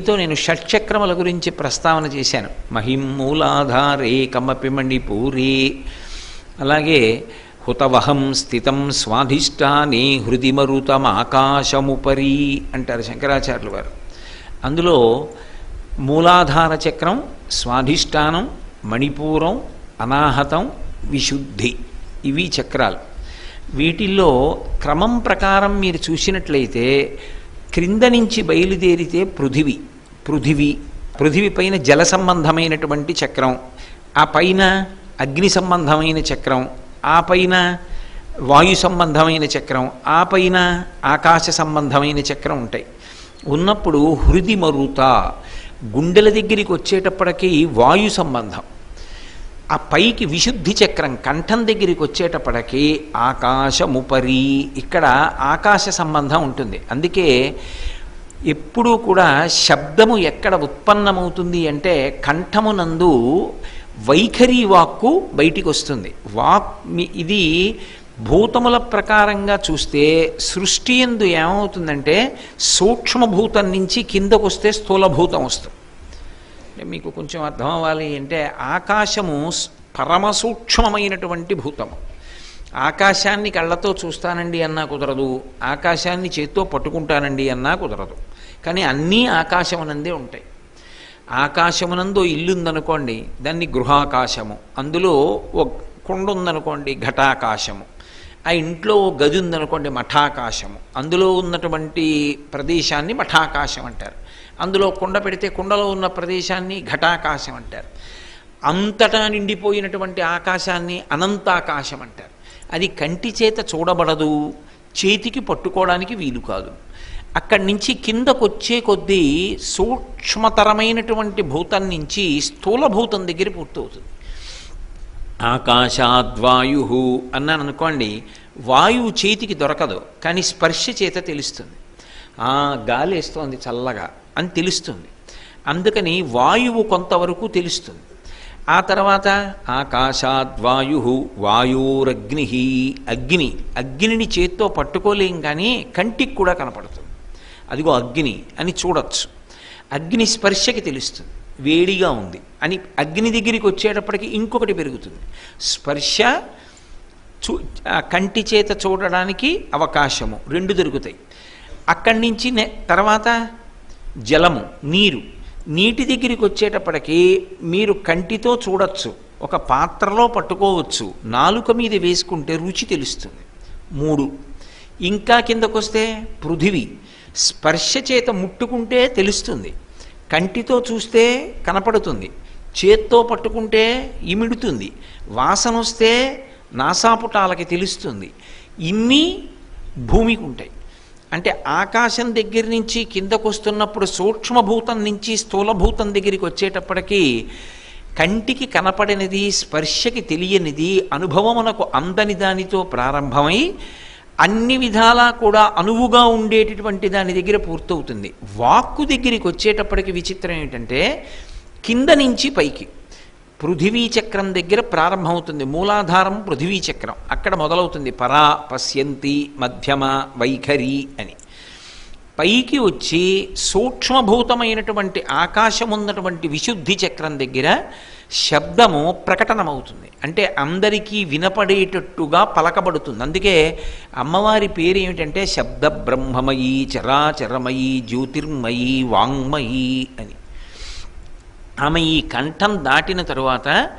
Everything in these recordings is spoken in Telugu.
మీతో నేను షట్చక్రముల గురించి ప్రస్తావన చేశాను. మహిమూలాధారే కమ్మపిమండి పూరి అలాగే హుతవహం స్థితం స్వాధిష్టానే హృది మరుతం ఆకాశముపరి అంటారు శంకరాచార్యులు వారు. అందులో మూలాధార చక్రం స్వాధిష్టానం మణిపూరం అనాహతం విశుద్ధి ఇవి చక్రాలు. వీటిల్లో క్రమం ప్రకారం మీరు చూసినట్లయితే క్రింద నుంచి బయలుదేరితే పృథివి. పృథివి పృథివి పైన జల సంబంధమైనటువంటి చక్రం ఆ పైన అగ్ని సంబంధమైన చక్రం ఆ పైన వాయు సంబంధమైన చక్రం ఆ పైన ఆకాశ సంబంధమైన చక్రం ఉంటాయి. ఉన్నప్పుడు హృది మరుత గుండెల దగ్గరికి వచ్చేటప్పటికీ వాయు సంబంధం. ఆ పైకి విశుద్ధి చక్రం కంఠం దగ్గరికి వచ్చేటప్పటికీ ఆకాశముపరి ఇక్కడ ఆకాశ సంబంధం ఉంటుంది. అందుకే ఎప్పుడూ కూడా శబ్దము ఎక్కడ ఉత్పన్నమవుతుంది అంటే కంఠమునందు వైఖరి వాక్కు బయటికి వస్తుంది వాక్ మీ- ఇది భూతముల ప్రకారంగా చూస్తే సృష్టి ఎందు ఏమవుతుందంటే సూక్ష్మభూతం నుంచి కిందకు వస్తే స్థూలభూతం వస్తుంది. మీకు కొంచెం అర్థం అవ్వాలి అంటే ఆకాశము పరమ సూక్ష్మమైనటువంటి భూతము. ఆకాశాన్ని కళ్ళతో చూస్తానండి అన్నా కుదరదు. ఆకాశాన్ని చేత్తో పట్టుకుంటానండి అన్నా కుదరదు. కానీ అన్నీ ఆకాశమునందే ఉంటాయి. ఆకాశమునందు ఇల్లు ఉందనుకోండి దాన్ని గృహాకాశము. అందులో ఒక కొండ ఉందనుకోండి ఘటాకాశము. ఆ ఇంట్లో ఓ గది ఉందనుకోండి మఠాకాశము. అందులో ఉన్నటువంటి ప్రదేశాన్ని మఠాకాశం అంటారు. అందులో కుండ పెడితే కుండలో ఉన్న ప్రదేశాన్ని ఘటాకాశం అంటారు. అంతటా నిండిపోయినటువంటి ఆకాశాన్ని అనంతాకాశం అంటారు. అది కంటి చేత చూడబడదు చేతికి పట్టుకోవడానికి వీలు కాదు. అక్కడి నుంచి కిందకు వచ్చే కొద్దీ సూక్ష్మతరమైనటువంటి భూతం నుంచి స్థూల భూతం దగ్గర పూర్తవుతుంది. ఆకాశాద్వాయు అన్నాను అనుకోండి వాయువు చేతికి దొరకదు కానీ స్పర్శ చేత తెలుస్తుంది. ఆ గాలి వేస్తోంది చల్లగా అని తెలుస్తుంది. అందుకని వాయువు కొంతవరకు తెలుస్తుంది. ఆ తర్వాత ఆకాశాద్వాయు వాయురగ్ని అగ్ని. అగ్నిని చేత్తో పట్టుకోలేం కానీ కంటికి కూడా కనపడుతుంది. అదిగో అగ్ని అని చూడొచ్చు. అగ్ని స్పర్శకి తెలుస్తుంది. వేడిగా ఉంది అని అగ్ని దగ్గరికి వచ్చేటప్పటికి ఇంకొకటి పెరుగుతుంది. స్పర్శ చూ కంటి చేత చూడడానికి అవకాశము. రెండు దొరుకుతాయి. అక్కడి నుంచి నె- తర్వాత జలము నీరు. నీటి దగ్గరికి వచ్చేటప్పటికి మీరు కంటితో చూడొచ్చు ఒక పాత్రలో పట్టుకోవచ్చు నాలుక మీద వేసుకుంటే రుచి తెలుస్తుంది. మూడు ఇంకా కిందకొస్తే పృథివీ స్పర్శ చేత ముట్టుకుంటే తెలుస్తుంది కంటితో చూస్తే కనపడుతుంది చేత్తో పట్టుకుంటే ఇమిడుతుంది వాసన వస్తే నాసాపుటాలకి తెలుస్తుంది ఇన్ని భూమికి ఉంటాయి అంటే ఆకాశం దగ్గర నుంచి కిందకు వస్తున్నప్పుడు సూక్ష్మభూతం నుంచి స్థూలభూతం దగ్గరికి వచ్చేటప్పటికి కంటికి కనపడనిది స్పర్శకి తెలియనిది అనుభవమునకు అందని దానితో ప్రారంభమై అన్ని విధాలా కూడా అనువుగా ఉండేటటువంటి దాని దగ్గర పూర్తవుతుంది. వాక్కు దగ్గరికి వచ్చేటప్పటికి విచిత్రం ఏంటంటే కింద నుంచి పైకి. చక్రం దగ్గర ప్రారంభమవుతుంది. మూలాధారం పృథివీ చక్రం అక్కడ మొదలవుతుంది పరా పశ్యంతి మధ్యమ వైఖరి అని. పైకి వచ్చి సూక్ష్మభూతమైనటువంటి ఆకాశం ఉన్నటువంటి విశుద్ధి చక్రం దగ్గర శబ్దము ప్రకటనమవుతుంది. అంటే అందరికీ వినపడేటట్టుగా పలకబడుతుంది. అందుకే అమ్మవారి పేరు ఏమిటంటే శబ్ద బ్రహ్మమయీ చరాచరమయీ జ్యోతిర్మయీ వాంగ్మయీ అని. ఆమె ఈ కంఠం దాటిన తరువాత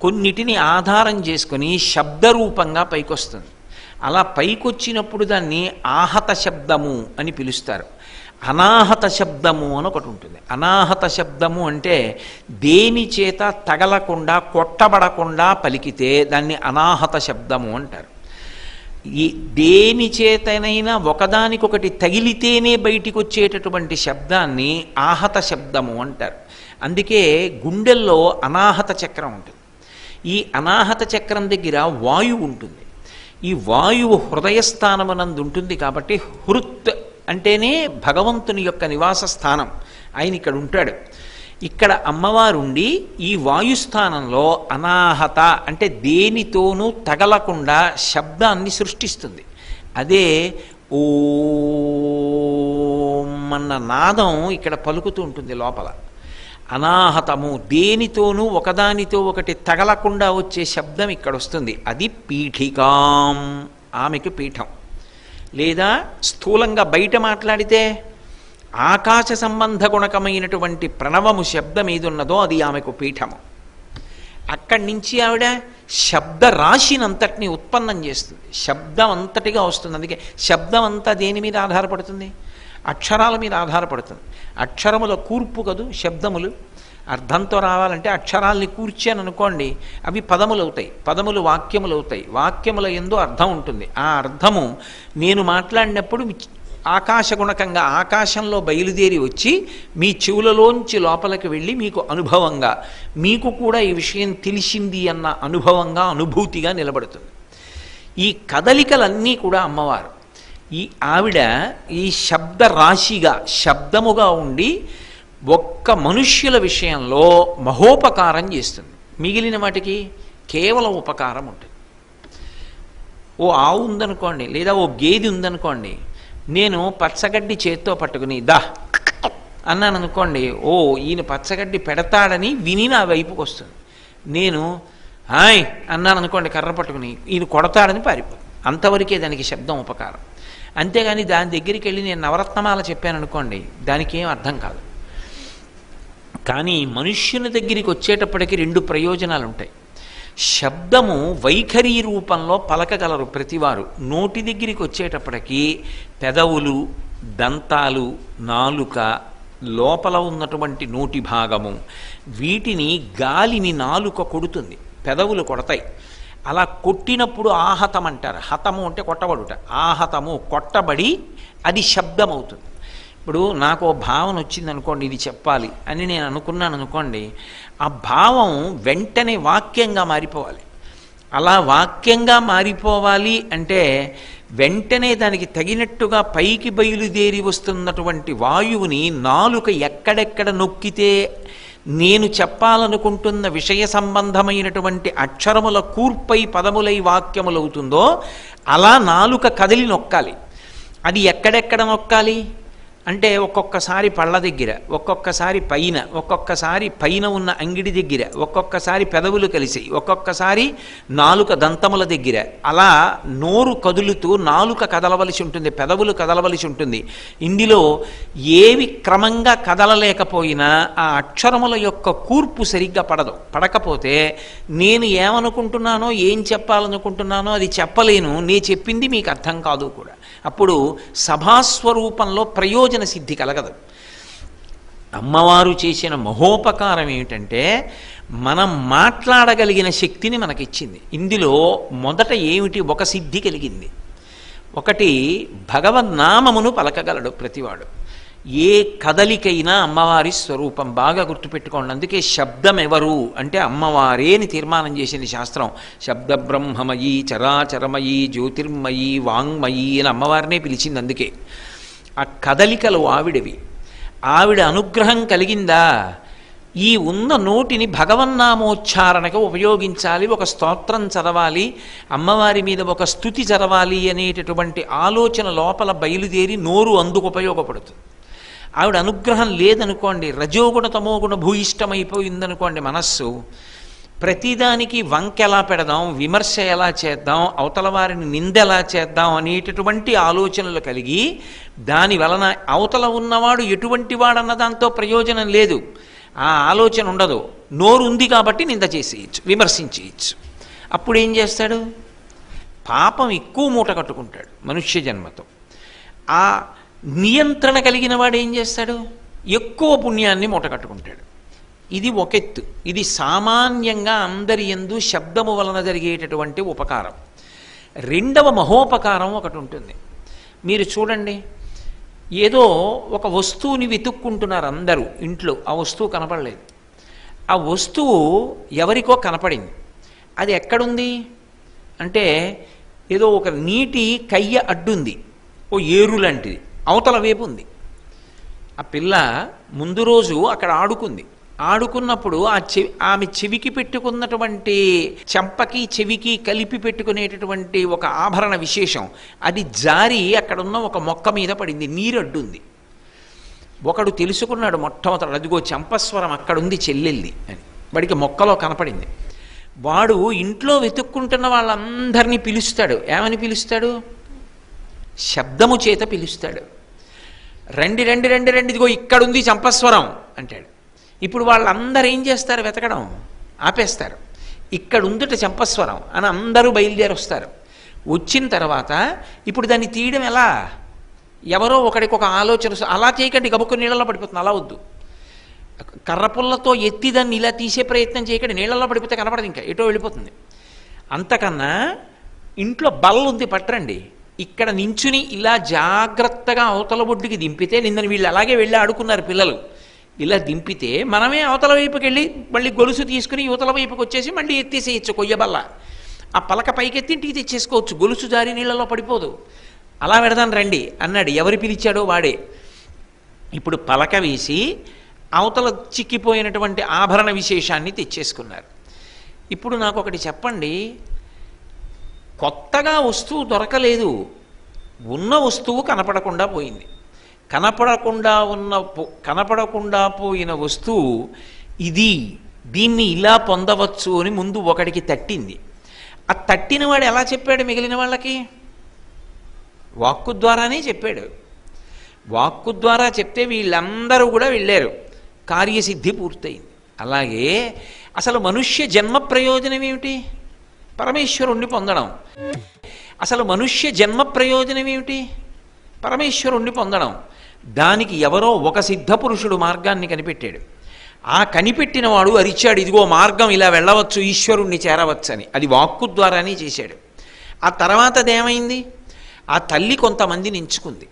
కొన్నిటిని ఆధారం చేసుకొని శబ్దరూపంగా పైకొస్తుంది. అలా పైకొచ్చినప్పుడు దాన్ని ఆహత శబ్దము అని పిలుస్తారు. అనాహత శబ్దము అని ఒకటి ఉంటుంది. అనాహత శబ్దము అంటే దేని చేత తగలకుండా కొట్టబడకుండా పలికితే దాన్ని అనాహత శబ్దము అంటారు. ఈ దేని చేతనైనా ఒకదానికొకటి తగిలితేనే బయటికి వచ్చేటటువంటి శబ్దాన్ని ఆహత శబ్దము అంటారు. అందుకే గుండెల్లో అనాహత చక్రం ఉంటుంది. ఈ అనాహత చక్రం దగ్గర వాయువు ఉంటుంది. ఈ వాయువు హృదయస్థానమునందు ఉంటుంది కాబట్టి హృత్ అంటేనే భగవంతుని యొక్క నివాస స్థానం. ఆయన ఇక్కడ ఉంటాడు. ఇక్కడ అమ్మవారుండి ఈ వాయుస్థానంలో అనాహత అంటే దేనితోనూ తగలకుండా శబ్దాన్ని సృష్టిస్తుంది. అదే ఓ ఓం అన్న నాదం ఇక్కడ పలుకుతూ ఉంటుంది లోపల. అనాహతము దేనితోనూ ఒకదానితో ఒకటి తగలకుండా వచ్చే శబ్దం ఇక్కడ వస్తుంది. అది పీఠికాం ఆమెకి పీఠం. లేదా స్థూలంగా బయట మాట్లాడితే ఆకాశ సంబంధ గుణకమైనటువంటి ప్రణవము శబ్దం ఏదున్నదో అది ఆమెకు పీఠము. అక్కడి నుంచి ఆవిడ శబ్ద రాశినంతటిని ఉత్పన్నం చేస్తుంది. శబ్దం అంతటిగా వస్తుంది. అందుకే శబ్దం అంతా దేని మీద ఆధారపడుతుంది? అక్షరాల మీద ఆధారపడుతుంది. అక్షరముల కూర్పు కదూ శబ్దములు. అర్థంతో రావాలంటే అక్షరాల్ని కూర్చాను అనుకోండి అవి పదములు అవుతాయి పదములు వాక్యములు అవుతాయి వాక్యముల ఎందు అర్థం ఉంటుంది. ఆ అర్థము నేను మాట్లాడినప్పుడు ఆకాశగుణకంగా ఆకాశంలో బయలుదేరి వచ్చి మీ చెవులలోంచి లోపలికి వెళ్ళి మీకు అనుభవంగా మీకు కూడా ఈ విషయం తెలిసింది అన్న అనుభవంగా అనుభూతిగా నిలబడుతుంది. ఈ కదలికలన్నీ కూడా అమ్మవారు. ఈ ఆవిడ ఈ శబ్ద రాశిగా శబ్దముగా ఉండి ఒక్క మనుష్యుల విషయంలో మహోపకారం చేస్తుంది. మిగిలిన వాటికి కేవలం ఉపకారం ఉంటుంది. ఓ ఆవు ఉందనుకోండి లేదా ఓ గేది ఉందనుకోండి నేను పచ్చగడ్డి చేత్తో పట్టుకుని దా అన్నాను అనుకోండి ఓ ఈయన పచ్చగడ్డి పెడతాడని విని నా వైపుకి వస్తుంది. నేను హాయ్ అన్నాను అనుకోండి కర్ర పట్టుకుని ఈయన కొడతాడని పారిపోతుంది. అంతవరకే దానికి శబ్దం ఉపకారం. అంతేగాని దాని దగ్గరికి వెళ్ళి నేను నవరత్నమాల చెప్పాను అనుకోండి దానికి ఏం అర్థం కాదు. కానీ మనుష్యుని దగ్గరికి వచ్చేటప్పటికి రెండు ప్రయోజనాలు ఉంటాయి. శబ్దము వైఖరి రూపంలో పలకగలరు ప్రతివారు. నోటి దగ్గరికి వచ్చేటప్పటికి పెదవులు దంతాలు నాలుక లోపల ఉన్నటువంటి నోటి భాగము వీటిని గాలిని నాలుక కొడుతుంది పెదవులు కొడతాయి. అలా కొట్టినప్పుడు ఆహతం అంటారు. హతము అంటే కొట్టబడుట. ఆహతము కొట్టబడి అది శబ్దం అవుతుంది ఇప్పుడు నాకు ఓ భావన వచ్చింది అనుకోండి ఇది చెప్పాలి అని నేను అనుకున్నాను అనుకోండి ఆ భావం వెంటనే వాక్యంగా మారిపోవాలి. అలా వాక్యంగా మారిపోవాలి అంటే వెంటనే దానికి తగినట్టుగా పైకి బయలుదేరి వస్తున్నటువంటి వాయువుని నాలుక ఎక్కడెక్కడ నొక్కితే నేను చెప్పాలనుకుంటున్న విషయ సంబంధమైనటువంటి అక్షరముల కూర్పై పదములై వాక్యములవుతుందో అలా నాలుక కదిలి నొక్కాలి. అది ఎక్కడెక్కడ నొక్కాలి? అంటే ఒక్కొక్కసారి పళ్ళ దగ్గర ఒక్కొక్కసారి పైన ఒక్కొక్కసారి పైన ఉన్న అంగిడి దగ్గర ఒక్కొక్కసారి పెదవులు కలిసి ఒక్కొక్కసారి నాలుక దంతముల దగ్గర. అలా నోరు కదులుతూ నాలుక కదలవలసి ఉంటుంది పెదవులు కదలవలసి ఉంటుంది. ఇందులో ఏవి క్రమంగా కదలలేకపోయినా ఆ అక్షరముల యొక్క కూర్పు సరిగ్గా పడదు పడకపోతే నేను ఏమనుకుంటున్నానో ఏం చెప్పాలనుకుంటున్నానో అది చెప్పలేను నే చెప్పింది మీకు అర్థం కాదు కూడా. అప్పుడు సభాస్వరూపంలో ప్రయోజన సిద్ధి కలగదు. అమ్మవారు చేసిన మహోపకారం ఏమిటంటే మనం మాట్లాడగలిగిన శక్తిని మనకిచ్చింది. ఇందులో మొదట ఏమిటి? ఒక సిద్ధి కలిగింది. ఒకటి భగవన్నామమును పలకగలడు ప్రతివాడు. ఏ కదలికైనా అమ్మవారి స్వరూపం. బాగా గుర్తుపెట్టుకోండి. అందుకే శబ్దం ఎవరు అంటే అమ్మవారే అని తీర్మానం చేసింది శాస్త్రం. శబ్ద బ్రహ్మమయీ చరాచరమయి జ్యోతిర్మయి వాంగ్మయీ అని అమ్మవారినే పిలిచింది అందుకే. ఆ కదలికలు ఆవిడవి. ఆవిడ అనుగ్రహం కలిగిందా? ఈ ఉన్న నోటిని భగవన్నామోచ్చారణకు ఉపయోగించాలి ఒక స్తోత్రం చదవాలి అమ్మవారి మీద ఒక స్థుతి చదవాలి అనేటటువంటి ఆలోచన లోపల బయలుదేరి నోరు అందుకు ఉపయోగపడుతుంది. ఆవిడ అనుగ్రహం లేదనుకోండి రజోగుణ తమోగుణ భూయిష్టమైపోయిందనుకోండి మనస్సు ప్రతిదానికి వంక ఎలా పెడదాం విమర్శ ఎలా చేద్దాం అవతల వారిని నిందెలా చేద్దాం అనేటటువంటి ఆలోచనలు కలిగి దాని వలన అవతల ఉన్నవాడు ఎటువంటి వాడన్న దాంతో ప్రయోజనం లేదు. ఆ ఆలోచన ఉండదు. నోరు ఉంది కాబట్టి నింద చేసేయచ్చు విమర్శించేయచ్చు. అప్పుడు ఏం చేస్తాడు? పాపం ఎక్కువ మూట కట్టుకుంటాడు మనుష్య జన్మతో. ఆ నియంత్రణ కలిగిన వాడు ఏం చేస్తాడు? ఎక్కువ పుణ్యాన్ని మూటగట్టుకుంటాడు ఇది ఇది ఒకెత్తు ఇది సామాన్యంగా అందరి ఎందు శబ్దము వలన జరిగేటటువంటి ఉపకారం. రెండవ మహోపకారం ఒకటి ఉంటుంది. మీరు చూడండి. ఏదో ఒక వస్తువుని వెతుక్కుంటున్నారు అందరూ ఇంట్లో. ఆ వస్తువు కనపడలేదు. ఆ వస్తువు ఎవరికో కనపడింది. అది ఎక్కడుంది? అంటే ఏదో ఒక నీటి కయ్య అడ్డుంది. ఓ ఏరు లాంటిది. అవతల వైపు ఉంది. ఆ పిల్ల ముందు రోజు అక్కడ ఆడుకుంది. ఆడుకున్నప్పుడు ఆ చెవి ఆమె చెవికి పెట్టుకున్నటువంటి చెంపకి చెవికి కలిపి పెట్టుకునేటటువంటి ఒక ఆభరణ విశేషం. అది జారి అక్కడున్న ఒక మొక్క మీద పడింది. నీరు అడ్డుంది ఒకడు తెలుసుకున్నాడు మొట్టమొదటి అదిగో చంపస్వరం అక్కడుంది చెల్లెల్ది అని. వాడికి మొక్కలో కనపడింది. వాడు ఇంట్లో వెతుక్కుంటున్న వాళ్ళందరినీ పిలుస్తాడు. ఏమని పిలుస్తాడు? శబ్దము చేత పిలుస్తాడు. రండి రండి రండి రండి ఇదిగో ఇక్కడుంది చంపస్వరం అంటాడు. ఇప్పుడు వాళ్ళందరూ ఏం చేస్తారు? వెతకడం ఆపేస్తారు. ఇక్కడ ఉందట చంపస్వరం అని అందరూ బయలుదేరి వస్తారు వచ్చిన తర్వాత ఇప్పుడు దాన్ని తీయడం ఎలా? ఎవరో ఒకడికి ఒక ఆలోచన అలా చేయకండి గబుక్కు నీళ్ళలో పడిపోతుంది అలా వద్దు. కర్రపుల్లతో ఎత్తి దాన్ని ఇలా తీసే ప్రయత్నం చేయకండి నీళ్ళలో పడిపోతే కనపడదు ఇంకా ఎటో వెళ్ళిపోతుంది. అంతకన్నా ఇంట్లో బల్ల ఉంది పట్టరండి. ఇక్కడ నించుని ఇలా జాగ్రత్తగా అవతల ఒడ్డుకి దింపితే నిన్న వీళ్ళు అలాగే వెళ్ళి ఆడుకున్నారు పిల్లలు. ఇలా దింపితే మనమే అవతల వైపుకి వెళ్ళి మళ్ళీ గొలుసు తీసుకుని యువతల వైపుకి వచ్చేసి మళ్ళీ ఎత్తేసేయచ్చు కొయ్యబల్ల ఆ పలక పైకెత్తి ఇంటికి తెచ్చేసుకోవచ్చు. గొలుసు జారి నీళ్ళలో పడిపోదు. అలా పెడదాం రండి అన్నాడు. ఎవరు పిలిచాడో వాడే. ఇప్పుడు పలక వేసి అవతల చిక్కిపోయినటువంటి ఆభరణ విశేషాన్ని తెచ్చేసుకున్నారు. ఇప్పుడు నాకు ఒకటి చెప్పండి. కొత్తగా వస్తువు దొరకలేదు. ఉన్న వస్తువు కనపడకుండా పోయింది. కనపడకుండా ఉన్న కనపడకుండా పోయిన వస్తువు ఇది దీన్ని ఇలా పొందవచ్చు అని ముందు ఒకడికి తట్టింది. ఆ తట్టిన వాడు ఎలా చెప్పాడు మిగిలిన వాళ్ళకి? వాక్కు ద్వారానే చెప్పాడు. వాక్కు ద్వారా చెప్తే వీళ్ళందరూ కూడా వెళ్ళారు. కార్యసిద్ధి పూర్తయింది. అలాగే అసలు మనుష్య జన్మ ప్రయోజనం ఏమిటి? పరమేశ్వరుణ్ణి పొందడం. అసలు మనుష్య జన్మ ప్రయోజనం ఏమిటి? పరమేశ్వరుణ్ణి పొందడం. దానికి ఎవరో ఒక సిద్ధ పురుషుడు మార్గాన్ని కనిపెట్టాడు. ఆ కనిపెట్టిన వాడు అరిచాడు ఇదిగో మార్గం ఇలా వెళ్ళవచ్చు ఈశ్వరుణ్ణి చేరవచ్చని. అది వాక్కు ద్వారానే చేశాడు. ఆ తర్వాత అదేమైంది? ఆ తల్లి కొంతమందిని ఎంచుకుంది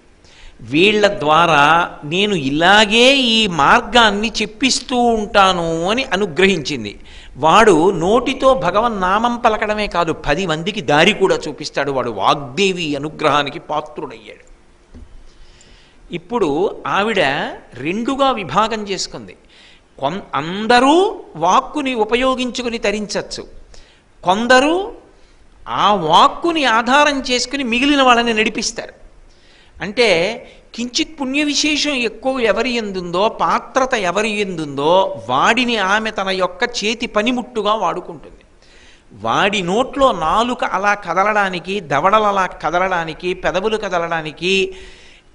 వీళ్ళ ద్వారా నేను ఇలాగే ఈ మార్గాన్ని చెప్పిస్తూ ఉంటాను అని అనుగ్రహించింది. వాడు నోటితో భగవన్ నామం పలకడమే కాదు పది మందికి దారి కూడా చూపిస్తాడు. వాడు వాగ్దేవి అనుగ్రహానికి పాత్రుడయ్యాడు. ఇప్పుడు ఆవిడ రెండుగా విభాగం చేసుకుంది. కొం అందరూ వాక్కుని ఉపయోగించుకుని తరించవచ్చు కొందరు ఆ వాక్కుని ఆధారం చేసుకుని మిగిలిన వాళ్ళని నడిపిస్తారు. అంటే కించిత్ పుణ్య విశేషం ఎక్కువ ఎవరి ఎందుందో పాత్రత ఎవరి ఎందుందో వాడిని ఆమె తన యొక్క చేతి పనిముట్టుగా వాడుకుంటుంది. వాడి నోట్లో నాలుక అలా కదలడానికి దవడలు అలా కదలడానికి పెదవులు కదలడానికి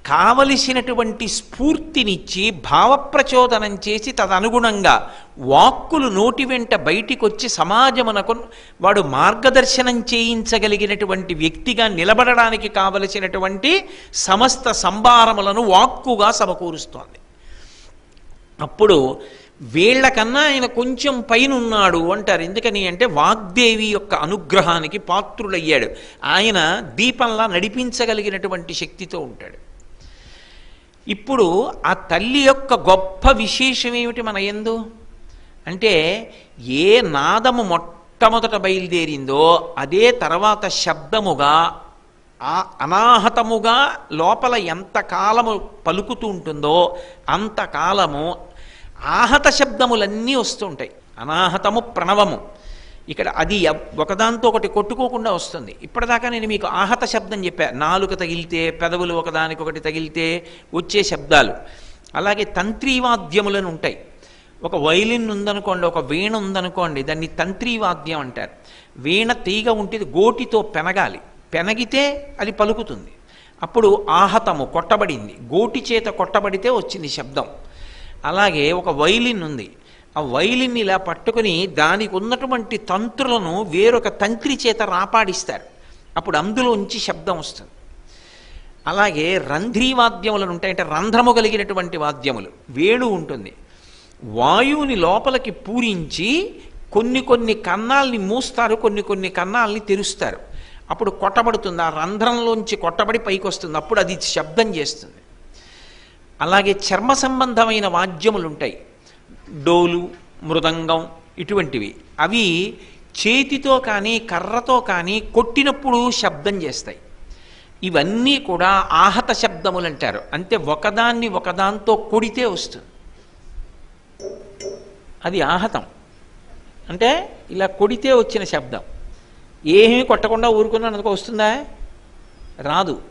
కావలసినటువంటి స్ఫూర్తినిచ్చి భావప్రచోదనం చేసి తదనుగుణంగా వాక్కులు నోటి వెంట బయటికొచ్చి సమాజమునకు వాడు మార్గదర్శనం చేయించగలిగినటువంటి వ్యక్తిగా నిలబడడానికి కావలసినటువంటి సమస్త సంభారములను వాక్కుగా సమకూరుస్తోంది. అప్పుడు వీళ్ళకన్నా ఆయన కొంచెం పైన ఉన్నాడు అంటారు. ఎందుకని అంటే వాగ్దేవి యొక్క అనుగ్రహానికి పాత్రుడయ్యాడు. ఆయన దీపంలా నడిపించగలిగినటువంటి శక్తితో ఉంటాడు. ఇప్పుడు ఆ తల్లి యొక్క గొప్ప విశేషం ఏమిటి మన ఎందు అంటే ఏ నాదము మొట్టమొదట బయలుదేరిందో అదే తర్వాత శబ్దముగా ఆ అనాహతముగా లోపల ఎంత కాలము పలుకుతూ ఉంటుందో అంతకాలము ఆహత శబ్దములన్నీ వస్తుంటాయి అనాహతము ప్రణవము. ఇక్కడ అది ఒకదాంతో ఒకటి కొట్టుకోకుండా వస్తుంది. ఇప్పటిదాకా నేను మీకు ఆహత శబ్దం చెప్పాను నాలుక తగిలితే పెదవులు ఒకదానికొకటి తగిలితే వచ్చే శబ్దాలు. అలాగే తంత్రీవాద్యములను ఉంటాయి. ఒక వైలిన్ ఉందనుకోండి ఒక వీణ ఉందనుకోండి దాన్ని తంత్రీవాద్యం అంటారు. వీణ తీగ ఉంటుంది గోటితో పెనగాలి. పెనగితే అది పలుకుతుంది. అప్పుడు ఆహతము కొట్టబడింది. గోటి చేత కొట్టబడితే వచ్చింది శబ్దం. అలాగే ఒక వైలిన్ ఉంది. ఆ వైలిన్ ఇలా పట్టుకుని దానికి ఉన్నటువంటి తంత్రులను వేరొక తంత్రి చేత రాపాడిస్తారు. అప్పుడు అందులోంచి శబ్దం వస్తుంది. అలాగే రంధ్రీ వాద్యములను ఉంటాయి అంటే రంధ్రము కలిగినటువంటి వాద్యములు వేణు ఉంటుంది. వాయువుని లోపలికి పూరించి కొన్ని కొన్ని కన్నాల్ని మూస్తారు కొన్ని కొన్ని కన్నాల్ని తెరుస్తారు. అప్పుడు కొట్టబడుతుంది. ఆ రంధ్రంలోంచి కొట్టబడి పైకి వస్తుంది అప్పుడు అది శబ్దం చేస్తుంది. అలాగే చర్మ సంబంధమైన వాద్యములు ఉంటాయి. డోలు మృదంగం ఇటువంటివి. అవి చేతితో కానీ కర్రతో కానీ కొట్టినప్పుడు శబ్దం చేస్తాయి. ఇవన్నీ కూడా ఆహత శబ్దములు అంటారు. అంటే ఒకదాన్ని ఒకదాంతో కొడితే వస్తుంది. అది ఆహతం. అంటే ఇలా కొడితే వచ్చిన శబ్దం. ఏమీ కొట్టకుండా ఊరుకున్నాను అందుకో వస్తుందా? రాదు.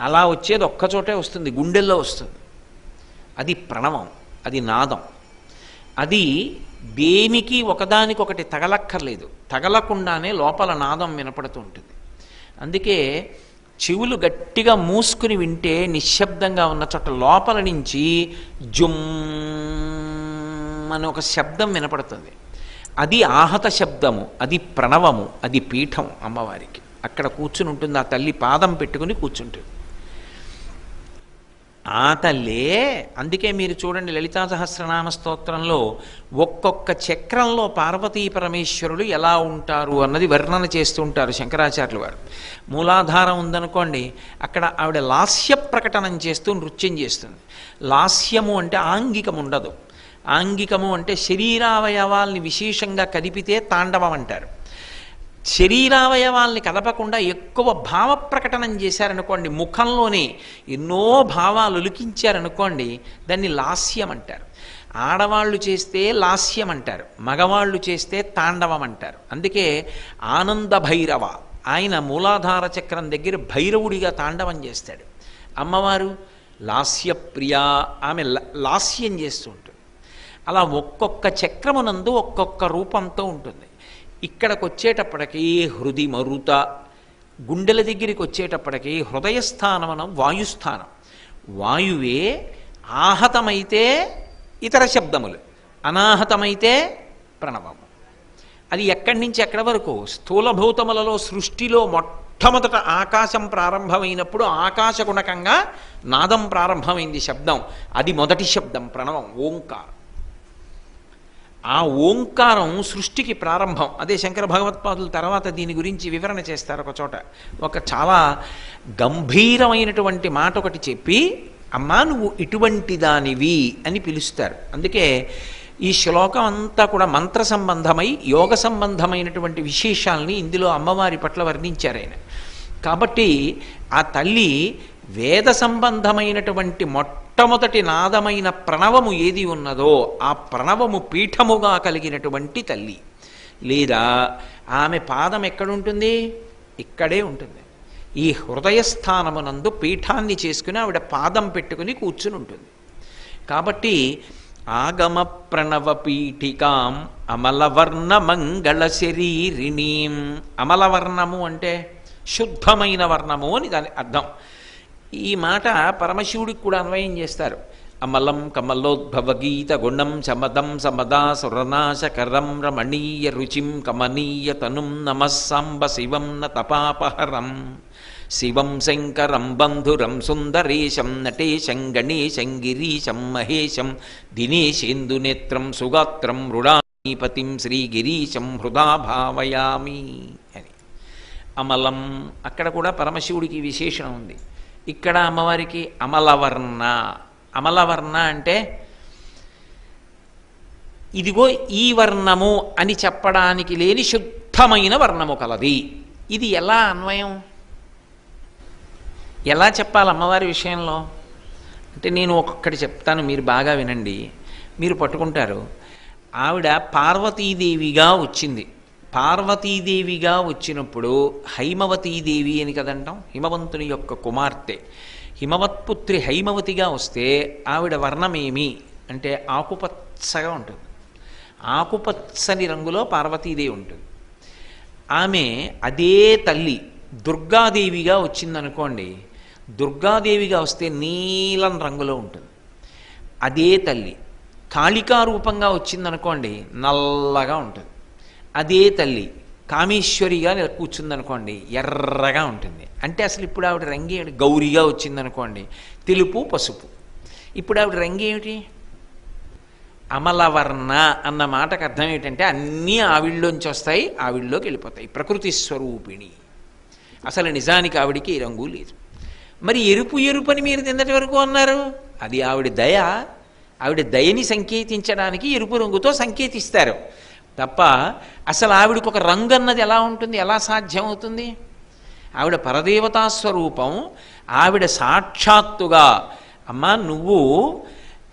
అలా వచ్చేది ఒక్కచోటే వస్తుంది. గుండెల్లో వస్తుంది. అది ప్రణవం. అది నాదం. అది దేనికి ఒకదానికొకటి తగలక్కర్లేదు. తగలకుండానే లోపల నాదం వినపడుతూ ఉంటుంది. అందుకే చెవులు గట్టిగా మూసుకుని వింటే నిశ్శబ్దంగా ఉన్న చోట లోపల నుంచి జుమ్ అని ఒక శబ్దం వినపడుతుంది. అది ఆహత శబ్దము అది ప్రణవము అది పీఠం అమ్మవారికి. అక్కడ కూర్చుని ఉంటుంది ఆ తల్లి పాదం పెట్టుకుని కూర్చుంటుంది. ఆ తల్లే అందుకే మీరు చూడండి లలితా సహస్రనామ స్తోత్రంలో ఒక్కొక్క చక్రంలో పార్వతీ పరమేశ్వరులు ఎలా ఉంటారు అన్నది వర్ణన చేస్తూ ఉంటారు శంకరాచార్యులు వారు. మూలాధారం ఉందనుకోండి అక్కడ ఆవిడ లాస్య ప్రకటనం చేస్తూ నృత్యం చేస్తుంది. లాస్యము అంటే ఆంగికం ఉండదు. ఆంగికము అంటే శరీరావయవాల్ని విశేషంగా కదిపితే తాండవం అంటారు. శరీరావయవాల్ని కదపకుండా ఎక్కువ భావ ప్రకటనం చేశారనుకోండి ముఖంలోనే ఎన్నో భావాలు ఉలికించారనుకోండి దాన్ని లాస్యం అంటారు. ఆడవాళ్ళు చేస్తే లాస్యం అంటారు మగవాళ్ళు చేస్తే తాండవం అంటారు. అందుకే ఆనంద భైరవ ఆయన మూలాధార చక్రం దగ్గర భైరవుడిగా తాండవం చేస్తాడు. అమ్మవారు లాస్యప్రియ ఆమె లాస్యం చేస్తూ ఉంటుంది. అలా ఒక్కొక్క చక్రమునందు ఒక్కొక్క రూపంతో ఉంటుంది. ఇక్కడికి వచ్చేటప్పటికీ హృది మరుత గుండెల దగ్గరికి వచ్చేటప్పటికీ హృదయస్థానమనం వాయుస్థానం. వాయువే ఆహతమైతే ఇతర శబ్దములు అనాహతమైతే ప్రణవము. అది ఎక్కడి నుంచి ఎక్కడి వరకు? స్థూలభూతములలో సృష్టిలో మొట్టమొదట ఆకాశం ప్రారంభమైనప్పుడు ఆకాశగుణకంగా నాదం ప్రారంభమైంది శబ్దం. అది మొదటి శబ్దం ప్రణవం ఓంకారం. ఆ ఓంకారం సృష్టికి ప్రారంభం. అదే శంకర భగవత్పాదుల తర్వాత దీని గురించి వివరణ చేస్తారు ఒక చోట. ఒక చాలా గంభీరమైనటువంటి మాట ఒకటి చెప్పి అమ్మా నువ్వు ఇటువంటి దానివి అని పిలుస్తారు. అందుకే ఈ శ్లోకం అంతా కూడా మంత్ర సంబంధమై యోగ సంబంధమైనటువంటి విశేషాల్ని ఇందులో అమ్మవారి పట్ల వర్ణించారు ఆయన. కాబట్టి ఆ తల్లి వేద సంబంధమైనటువంటి మొట్ట మొట్టమొదటి నాదమైన ప్రణవము ఏది ఉన్నదో ఆ ప్రణవము పీఠముగా కలిగినటువంటి తల్లి. లేదా ఆమె పాదం ఎక్కడుంటుంది? ఇక్కడే ఉంటుంది. ఈ హృదయస్థానమునందు పీఠాన్ని చేసుకుని ఆవిడ పాదం పెట్టుకుని కూర్చుని ఉంటుంది. కాబట్టి ఆగమ ప్రణవ పీఠికాం అమలవర్ణ మంగళ శరీరిణీం. అమలవర్ణము అంటే శుద్ధమైన వర్ణము అని దాని అర్థం. ఈ మాట పరమశివుడికి కూడా అన్వయం చేస్తారు. అమలం కమలోద్భవగీత గుణం శమదం సమదా సురనాశకరం రమణీయ రుచిం కమనీయ తనుం నమస్సాంబ శివం న తపాపహరం. శివం శంకరం బంధురం సుందరేశం నటేశం గణేశం గిరీశం మహేశం దినేశేందునేత్రం సుగాత్రం మృడానీపతిం శ్రీగిరీశం హృదా భావయామి అని. అమలం అక్కడ కూడా పరమశివుడికి విశేషణం ఉంది. ఇక్కడ అమ్మవారికి అమలవర్ణ. అమలవర్ణ అంటే ఇదిగో ఈ వర్ణము అని చెప్పడానికి లేని శుద్ధమైన వర్ణము కలది. ఇది ఎలా అన్వయం? ఎలా చెప్పాలి అమ్మవారి విషయంలో? అంటే నేను ఒక్కొక్కటి చెప్తాను మీరు బాగా వినండి. మీరు పట్టుకుంటారు. ఆవిడ పార్వతీదేవిగా వచ్చింది. పార్వతీదేవిగా వచ్చినప్పుడు హైమవతీదేవి అని కదంటాం? హిమవంతుని యొక్క కుమార్తె. హిమవత్పుత్రి హైమవతిగా వస్తే ఆవిడ వర్ణమేమి? అంటే ఆకుపచ్చగా ఉంటుంది. ఆకుపచ్చని రంగులో పార్వతీదేవి ఉంటుంది. ఆమె అదే తల్లి దుర్గాదేవిగా వచ్చిందనుకోండి దుర్గాదేవిగా వస్తే నీలం రంగులో ఉంటుంది. అదే తల్లి కాళికా రూపంగా వచ్చిందనుకోండి నల్లగా ఉంటుంది. అదే తల్లి కామేశ్వరిగా కూర్చుందనుకోండి ఎర్రగా ఉంటుంది. అంటే అసలు ఇప్పుడు ఆవిడ రంగు ఏమిటి? గౌరిగా వచ్చిందనుకోండి తెలుపు పసుపు. ఇప్పుడు ఆవిడ రంగు ఏమిటి? అమలవర్ణ అన్న మాటకు అర్థం ఏంటంటే అన్నీ ఆవిళ్ళలోంచి వస్తాయి ఆవిళ్ళలోకి వెళ్ళిపోతాయి. ప్రకృతి స్వరూపిణి. అసలు నిజానికి ఆవిడికి ఈ రంగు లేదు. మరి ఎరుపు ఎరుపు అని మీరు తిన్నటి వరకు అన్నారు? అది ఆవిడ దయ. ఆవిడ దయని సంకేతించడానికి ఎరుపు రంగుతో సంకేతిస్తారు. తప్ప అసలు ఆవిడకు ఒక రంగు అన్నది ఎలా ఉంటుంది ఎలా సాధ్యమవుతుంది? ఆవిడ పరదేవతా స్వరూపం ఆవిడ సాక్షాత్తుగా అమ్మా నువ్వు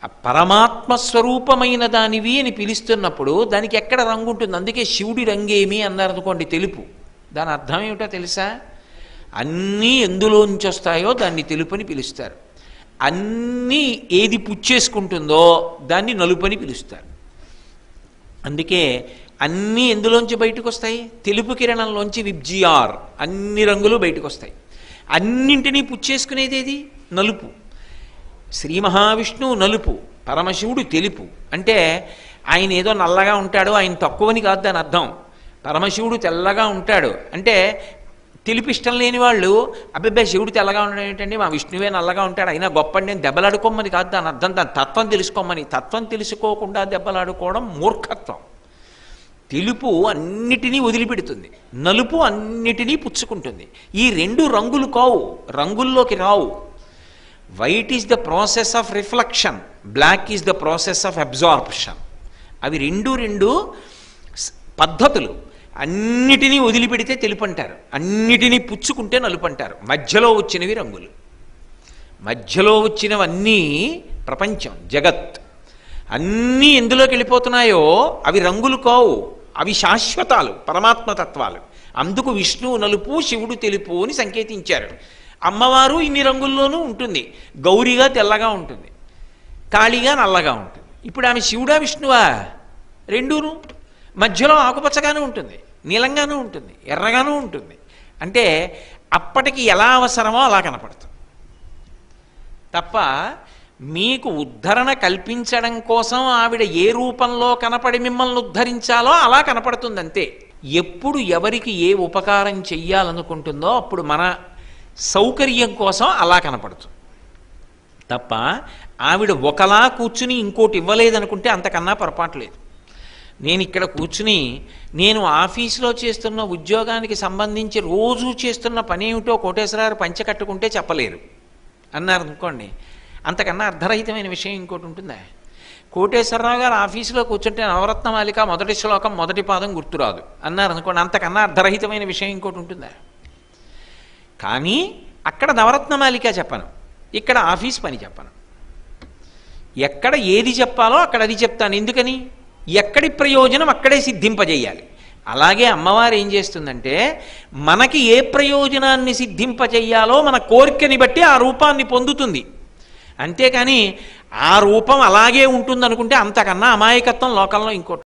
పరమాత్మ స్వరూపమైన దానివి అని పిలుస్తున్నప్పుడు దానికి ఎక్కడ రంగు ఉంటుంది అందుకే శివుడి రంగేమి అన్నారు అనుకోండి తెలుపు. దాని అర్థం ఏమిటో తెలుసా? అన్నీ ఎందులోంచి వస్తాయో దాన్ని తెలుపు అని పిలుస్తారు. అన్నీ ఏది పుచ్చేసుకుంటుందో దాన్ని నలుపని పిలుస్తారు. అందుకే అన్నీ ఎందులోంచి బయటకు వస్తాయి తెలుపు కిరణంలోంచి విబ్జిఆర్ అన్ని రంగులు బయటకు వస్తాయి అన్నింటినీ పుచ్చేసుకునేది ఏది? నలుపు. శ్రీ మహావిష్ణువు నలుపు పరమశివుడు తెలుపు. అంటే ఆయన ఏదో నల్లగా ఉంటాడు ఆయన తక్కువని కాదు దాని అర్థం. పరమశివుడు తెల్లగా ఉంటాడు. అంటే తెలుపు ఇష్టం లేని వాళ్ళు అబ్బాయి శివుడు తెల్లగా ఉండడం ఏంటండి? మా విష్ణువే నల్లగా ఉంటాడు అయినా గొప్ప నేను దెబ్బలాడుకోమని కాదు దాని అర్థం దాని తత్వం తెలుసుకోమని. తత్వం తెలుసుకోకుండా దెబ్బలాడుకోవడం మూర్ఖత్వం. తెలుపు అన్నిటినీ వదిలిపెడుతుంది నలుపు అన్నిటినీ పుచ్చుకుంటుంది. ఈ రెండు రంగులు కావు రంగుల్లోకి రావు. White is the process of reflection black is the process of absorption అవి రెండు రెండు పద్ధతులు. అన్నిటినీ వదిలిపెడితే తెలుపు అంటారు అన్నిటినీ పుచ్చుకుంటే నలుపు అంటారు మధ్యలో వచ్చినవి రంగులు. మధ్యలో వచ్చినవన్నీ ప్రపంచం జగత్. అన్నీ ఎందులోకి వెళ్ళిపోతున్నాయో అవి రంగులు కావు. అవి శాశ్వతాలు పరమాత్మతత్వాలు అందుకు విష్ణువు నలుపు శివుడు తెలుపు అని సంకేతించారు. అమ్మవారు ఇన్ని రంగుల్లోనూ ఉంటుంది. గౌరిగా తెల్లగా ఉంటుంది. కాళీగా నల్లగా ఉంటుంది. ఇప్పుడు ఆమె శివుడా విష్ణువా? రెండూను. మధ్యలో ఆకుపచ్చగానే ఉంటుంది. నీలంగానూ ఉంటుంది ఎర్రగానూ ఉంటుంది. అంటే అప్పటికి ఎలా అవసరమో అలా కనపడుతుంది. తప్ప మీకు ఉద్ధరణ కల్పించడం కోసం ఆవిడ ఏ రూపంలో కనపడి మిమ్మల్ని ఉద్ధరించాలో అలా కనపడుతుంది అంతే ఎప్పుడు ఎవరికి ఏ ఉపకారం చెయ్యాలనుకుంటుందో అప్పుడు మన సౌకర్యం కోసం అలా కనపడుతుంది. తప్ప ఆవిడ ఒకలా కూర్చుని ఇంకోటి ఇవ్వలేదనుకుంటే అంతకన్నా పొరపాటు లేదు. నేను ఇక్కడ కూర్చుని నేను ఆఫీసులో చేస్తున్న ఉద్యోగానికి సంబంధించి రోజు చేస్తున్న పని ఏమిటో కోటేశ్వరారు పంచె కట్టుకుంటే చెప్పలేరు. అన్నారు అనుకోండి. అంతకన్నా అర్ధరహితమైన విషయం ఇంకోటి ఉంటుందా? కోటేశ్వరరావు గారు ఆఫీసులో కూర్చుంటే నవరత్నమాలిక మొదటి శ్లోకం మొదటి పాదం గుర్తురాదు. అన్నారు అనుకోండి. అంతకన్నా అర్ధరహితమైన విషయం ఇంకోటి ఉంటుందా? కానీ అక్కడ నవరత్నమాలిక చెప్పను. ఇక్కడ ఆఫీస్ పని చెప్పను. ఎక్కడ ఏది చెప్పాలో అక్కడ అది చెప్తాను. ఎందుకని? ఎక్కడి ప్రయోజనం అక్కడే సిద్ధింపజేయాలి. అలాగే అమ్మవారు ఏం చేస్తుందంటే మనకి ఏ ప్రయోజనాన్ని సిద్ధింపజేయాలో మన కోరికని బట్టి ఆ రూపాన్ని పొందుతుంది. అంతేకాని ఆ రూపం అలాగే ఉంటుంది అనుకుంటే అంతకన్నా అమాయకత్వం లోకంలో ఇంకోటి